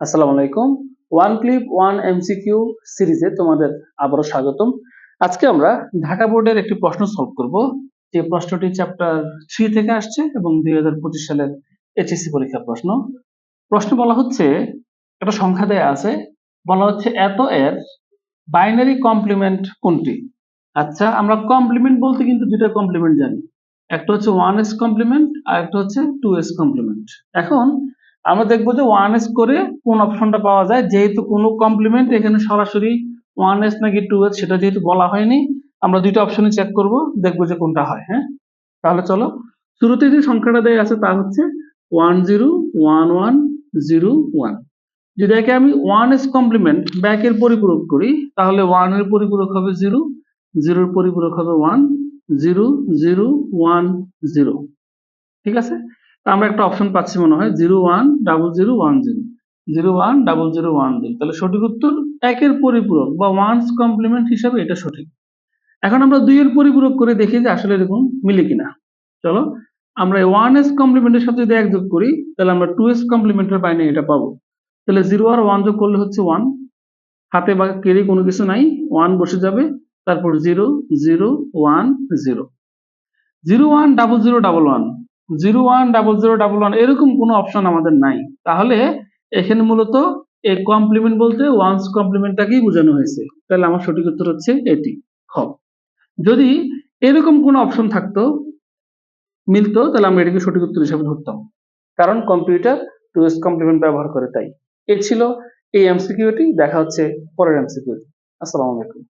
আসসালামু আলাইকুম। One clip one MCQ সিরিজে তোমাদের আবারও স্বাগতম। আজকে আমরা ঢাকা বোর্ডের একটি প্রশ্ন সলভ করব। যে প্রশ্নটি চ্যাপ্টার থ্রি থেকে আসছে এবং দুই হাজার পঁচিশ সালের এইচএসসি পরীক্ষার প্রশ্ন। প্রশ্ন বলা হচ্ছে, একটা সংখ্যা দেয়া আছে, বলা হচ্ছে এত এর বাইনারি কমপ্লিমেন্ট কোনটি? আচ্ছা আমরা কমপ্লিমেন্ট বলতে কিন্তু দুটো কমপ্লিমেন্ট জানি। একটা হচ্ছে ওয়ান এস কমপ্লিমেন্ট আর একটা হচ্ছে টু এস কমপ্লিমেন্ট এখন আমরা দেখব যে ওয়ান এস করে কোন অপশনটা পাওয়া যায়। যেহেতু কোনো কমপ্লিমেন্ট এখানে সরাসরি ওয়ান এস নাকি টু এস সেটা যেহেতু বলা হয়নি, আমরা দুইটা অপশনে চেক করব, দেখব যে কোনটা হয় হ্যাঁ? তাহলে চলো শুরুতে যে সংখ্যাটা দেয়া আছে তা হচ্ছে one zero one one zero one যদি একে আমি ওয়ান এস কমপ্লিমেন্ট ব্যাকের পরিপূরক করি, তাহলে ওয়ানের পরিপূরক হবে জিরো জিরোর পরিপূরক হবে one zero zero one zero ঠিক আছে? আমরা একটা অপশন পাচ্ছি মনে হয় zero one double zero one zero zero one double zero one zero তাহলে সঠিক উত্তর একের পরিপূরক বা ওয়ানস কমপ্লিমেন্ট হিসাবে এটা সঠিক। এখন আমরা দুইয়ের পরিপূরক করে দেখি যে আসলে এরকম মিলে কিনা। চলো, আমরা ওয়ান এস কমপ্লিমেন্টের সাথে যদি এক যোগ করি, তাহলে আমরা টু এস কমপ্লিমেন্টের বাইনে এটা পাবো। তাহলে জিরো আর ওয়ান যোগ করলে হচ্ছে ওয়ান হাতে বা কেড়ে কোনো কিছু নাই ওয়ান বসে যাবে, তারপর zero zero one zero zero one double zero double one zero one double zero double one এরকম কোনো অপশন আমাদের নাই। তাহলে এখানে মূলত এই কমপ্লিমেন্ট বলতে ওয়ান্স কমপ্লিমেন্টটাকেই বোঝানো হয়েছে। তাহলে আমার সঠিক উত্তর হচ্ছে এটি। খ যদি এরকম কোনো অপশন থাকতো, মিলতো, তাহলে আমরা এটাকে সঠিক উত্তর হিসাবে ধরতাম। কারণ কম্পিউটার টু এস কমপ্লিমেন্ট ব্যবহার করে তাই। এ ছিল এই এমসিকিউটি দেখা হচ্ছে পরের এমসিকিউটি আসসালামু আলাইকুম।